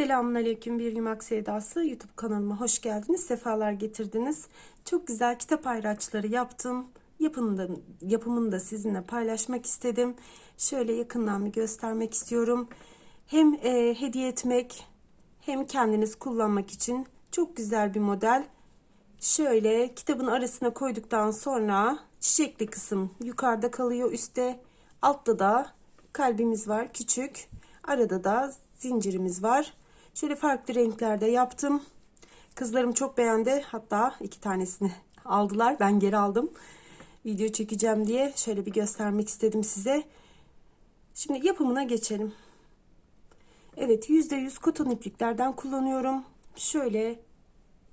Selamünaleyküm bir yumak sevdası YouTube kanalıma hoş geldiniz. Sefalar getirdiniz. Çok güzel kitap ayraçları yaptım. Yapımını da, yapımını da sizinle paylaşmak istedim. Şöyle yakından bir göstermek istiyorum. Hem e, hediye etmek hem kendiniz kullanmak için çok güzel bir model. Şöyle kitabın arasına koyduktan sonra çiçekli kısım yukarıda kalıyor üstte. Altta da kalbimiz var küçük. Arada da zincirimiz var. Şöyle farklı renklerde yaptım. Kızlarım çok beğendi. Hatta iki tanesini aldılar. Ben geri aldım. Video çekeceğim diye şöyle bir göstermek istedim size. Şimdi yapımına geçelim. Evet %100 koton ipliklerden kullanıyorum. Şöyle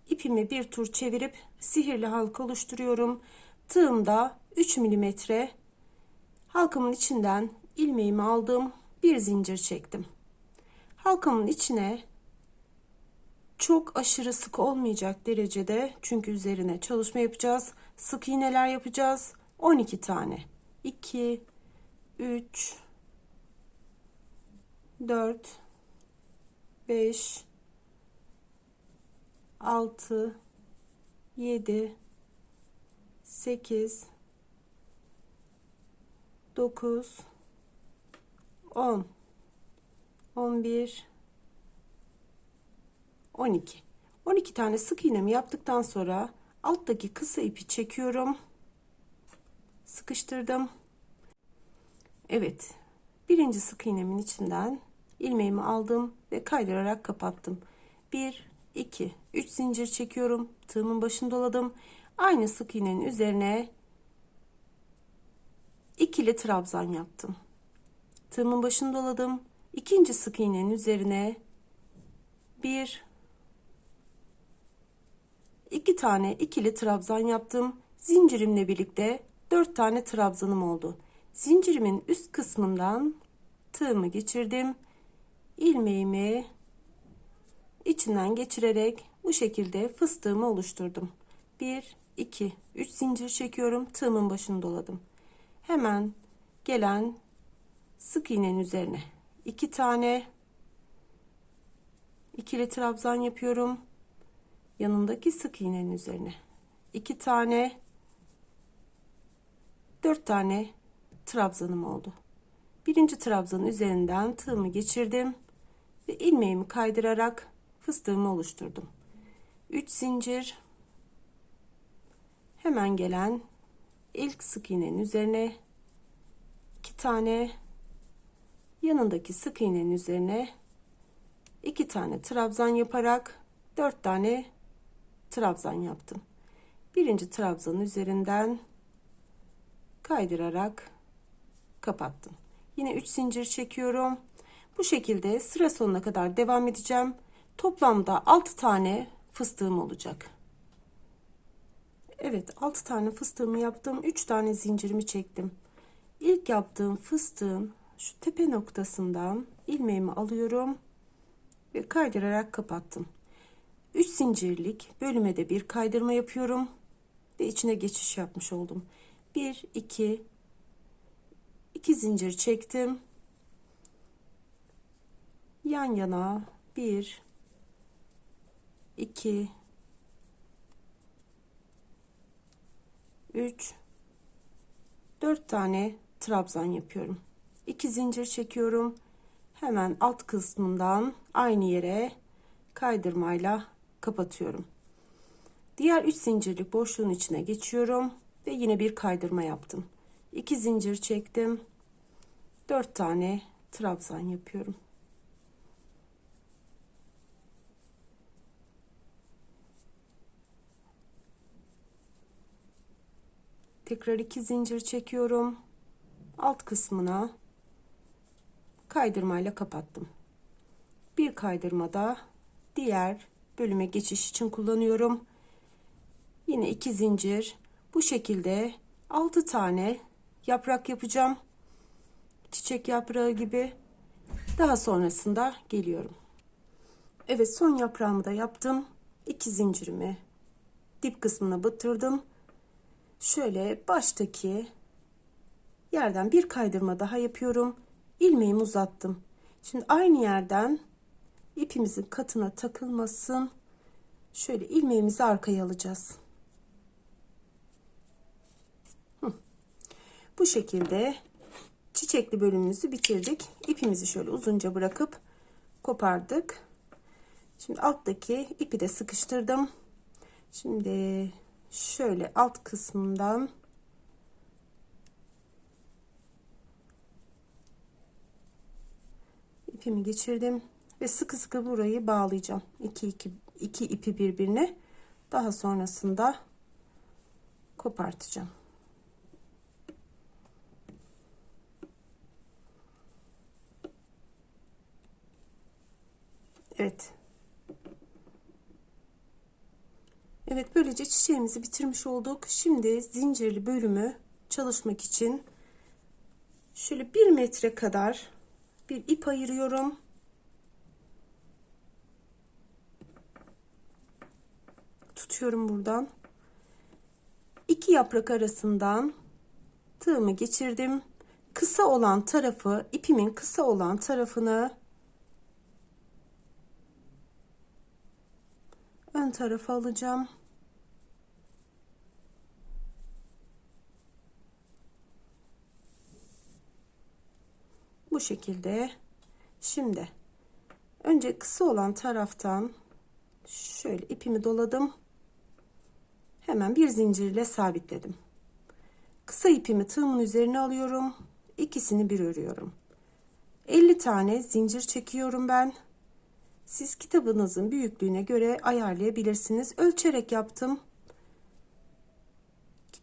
ipimi bir tur çevirip sihirli halka oluşturuyorum. Tığımda 3 milimetre halkamın içinden ilmeğimi aldım. Bir zincir çektim. Halkamın içine çok aşırı sık olmayacak derecede çünkü üzerine çalışma yapacağız. Sık iğneler yapacağız. 12 tane. 2 3 4 5 6 7 8 9 10 11 12 12 tane sık iğnemi yaptıktan sonra alttaki kısa ipi çekiyorum. Sıkıştırdım. Evet birinci sık iğnemin içinden ilmeğimi aldım ve kaydırarak kapattım. 1 2 3 zincir çekiyorum tığımın başını doladım. Aynı sık iğnenin üzerine ikili trabzan yaptım. Tığımın başını doladım ikinci sık iğnenin üzerine bir iki tane ikili trabzan yaptım. Zincirimle birlikte dört tane trabzanım oldu. Zincirimin üst kısmından tığımı geçirdim. İlmeğimi içinden geçirerek bu şekilde fıstığımı oluşturdum. 1 2 3 zincir çekiyorum. Tığımın başını doladım. Hemen gelen sık iğnenin üzerine iki tane ikili trabzan yapıyorum. Yanındaki sık iğnenin üzerine. İki tane dört tane trabzanım oldu. Birinci trabzanın üzerinden tığımı geçirdim ve ilmeğimi kaydırarak fıstığımı oluşturdum. 3 zincir hemen gelen ilk sık iğnenin üzerine iki tane yanındaki sık iğnenin üzerine iki tane trabzan yaparak dört tane trabzan yaptım. Birinci trabzanın üzerinden kaydırarak kapattım. Yine 3 zincir çekiyorum. Bu şekilde sıra sonuna kadar devam edeceğim. Toplamda 6 tane fıstığım olacak. Evet 6 tane fıstığımı yaptım. 3 tane zincirimi çektim. İlk yaptığım fıstığın şu tepe noktasından ilmeğimi alıyorum ve kaydırarak kapattım. 3 zincirlik bölüme de bir kaydırma yapıyorum ve içine geçiş yapmış oldum. 1 2 2 zincir çektim. Yan yana 1 2 3 4 tane trabzan yapıyorum 2 zincir çekiyorum. Hemen alt kısmından aynı yere kaydırmayla kapatıyorum. Diğer 3 zincirlik boşluğun içine geçiyorum ve yine bir kaydırma yaptım. 2 zincir çektim. 4 tane trabzan yapıyorum. Tekrar 2 zincir çekiyorum. Alt kısmına kaydırmayla kapattım. Bir kaydırmada diğer bölüme geçiş için kullanıyorum. Yine iki zincir. Bu şekilde 6 tane yaprak yapacağım. Çiçek yaprağı gibi. Daha sonrasında geliyorum. Evet son yaprağımı da yaptım. İki zincirimi dip kısmına batırdım. Şöyle baştaki yerden bir kaydırma daha yapıyorum ilmeğimi uzattım şimdi aynı yerden ipimizin katına takılmasın. Şöyle ilmeğimizi arkaya alacağız. Bu şekilde çiçekli bölümümüzü bitirdik. İpimizi şöyle uzunca bırakıp kopardık. Şimdi alttaki ipi de sıkıştırdım. Şimdi şöyle alt kısmından ipimi geçirdim ve sıkı sıkı burayı bağlayacağım. İki, iki, iki ipi birbirine. Daha sonrasında kopartacağım. Evet. Evet böylece çiçeğimizi bitirmiş olduk. Şimdi zincirli bölümü çalışmak için şöyle bir metre kadar bir ip ayırıyorum. Tutuyorum buradan. İki yaprak arasından tığımı geçirdim. Kısa olan tarafı, ipimin kısa olan tarafını ön tarafa alacağım. Bu şekilde. Şimdi önce kısa olan taraftan şöyle ipimi doladım. Hemen bir zincirle sabitledim. Kısa ipimi tığımın üzerine alıyorum. İkisini bir örüyorum. 50 tane zincir çekiyorum ben. Siz kitabınızın büyüklüğüne göre ayarlayabilirsiniz. Ölçerek yaptım.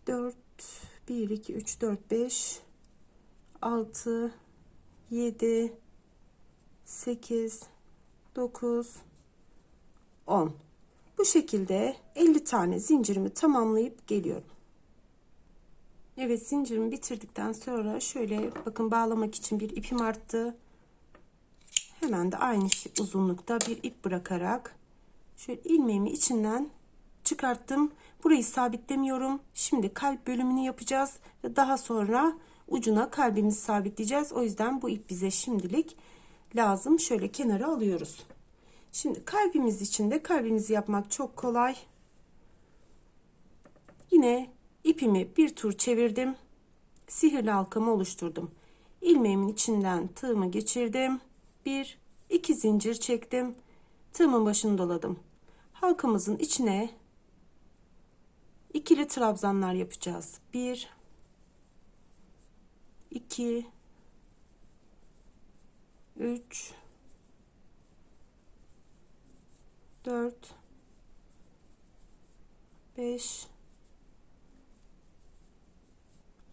4 1 2 3 4 5 6 7 8 9 10 bu şekilde 50 tane zincirimi tamamlayıp geliyorum. Evet zincirimi bitirdikten sonra şöyle bakın bağlamak için bir ipim arttı. Hemen de aynı uzunlukta bir ip bırakarak şöyle ilmeğimi içinden çıkarttım. Burayı sabitlemiyorum. Şimdi kalp bölümünü yapacağız ve daha sonra ucuna kalbimizi sabitleyeceğiz. O yüzden bu ip bize şimdilik lazım. Şöyle kenara alıyoruz. Şimdi kalbimiz için de kalbimizi yapmak çok kolay. Yine ipimi bir tur çevirdim. Sihirli halkamı oluşturdum. İlmeğimin içinden tığımı geçirdim. Bir, iki zincir çektim. Tığımın başını doladım. Halkamızın içine ikili trabzanlar yapacağız. Bir, 2 3 4 5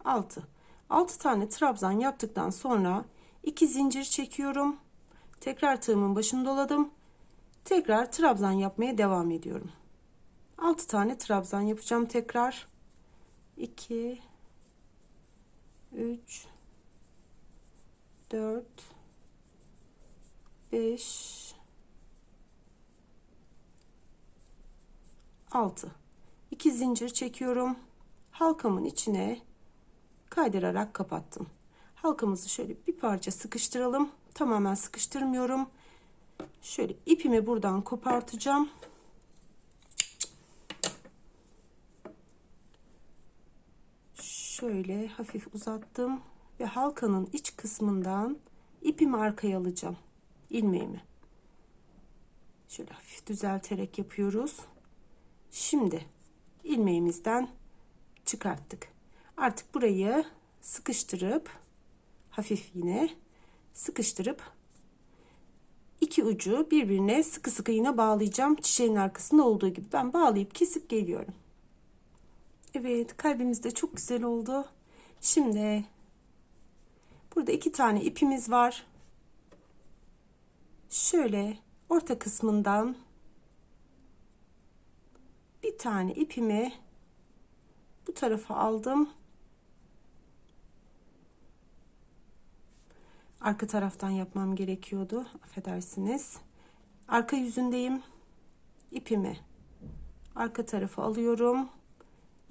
6 6 tane trabzan yaptıktan sonra 2 zincir çekiyorum. Tekrar tığımın başını doladım. Tekrar trabzan yapmaya devam ediyorum. 6 tane trabzan yapacağım tekrar. 2 3 4 5 6 2 zincir çekiyorum. Halkamın içine kaydırarak kapattım. Halkamızı şöyle bir parça sıkıştıralım. Tamamen sıkıştırmıyorum. Şöyle ipimi buradan kopartacağım şöyle hafif uzattım ve halkanın iç kısmından ipimi arkaya alacağım. İlmeğimi. Şöyle hafif düzelterek yapıyoruz. Şimdi ilmeğimizden çıkarttık. Artık burayı sıkıştırıp hafif yine sıkıştırıp iki ucu birbirine sıkı sıkı yine bağlayacağım. Çiçeğin arkasında olduğu gibi. Ben bağlayıp kesip geliyorum Evet kalbimiz de çok güzel oldu. Şimdi burada iki tane ipimiz var. Şöyle orta kısmından bir tane ipimi bu tarafa aldım. Arka taraftan yapmam gerekiyordu. Affedersiniz. Arka yüzündeyim. İpimi arka tarafa alıyorum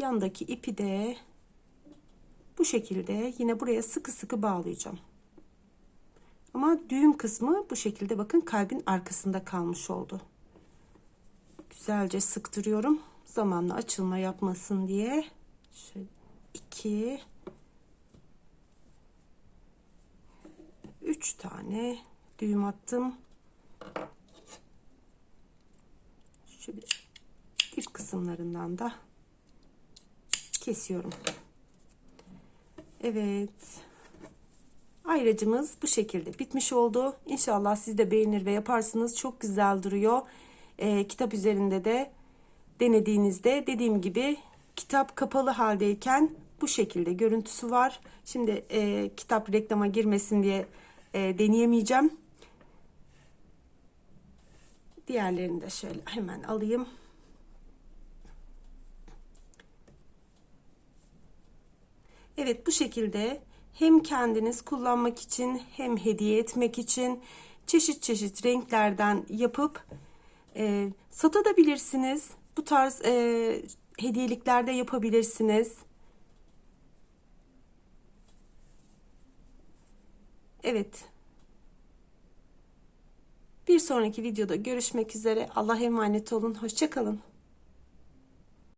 yandaki ipi de bu şekilde yine buraya sıkı sıkı bağlayacağım. Ama düğüm kısmı bu şekilde bakın kalbin arkasında kalmış oldu. Güzelce sıktırıyorum. Zamanla açılma yapmasın diye. Şöyle iki, üç tane düğüm attım. Şöyle dip kısımlarından da kesiyorum. Evet. Ayracımız bu şekilde bitmiş oldu. İnşallah siz de beğenir ve yaparsınız. Çok güzel duruyor. Ee, kitap üzerinde de denediğinizde dediğim gibi kitap kapalı haldeyken bu şekilde görüntüsü var. Şimdi e, kitap reklama girmesin diye e, deneyemeyeceğim. Diğerlerini de şöyle hemen alayım. Evet bu şekilde hem kendiniz kullanmak için hem hediye etmek için çeşit çeşit renklerden yapıp e, satabilirsiniz. Bu tarz e, hediyeliklerde yapabilirsiniz. Evet. Bir sonraki videoda görüşmek üzere. Allah'a emanet olun. Hoşçakalın.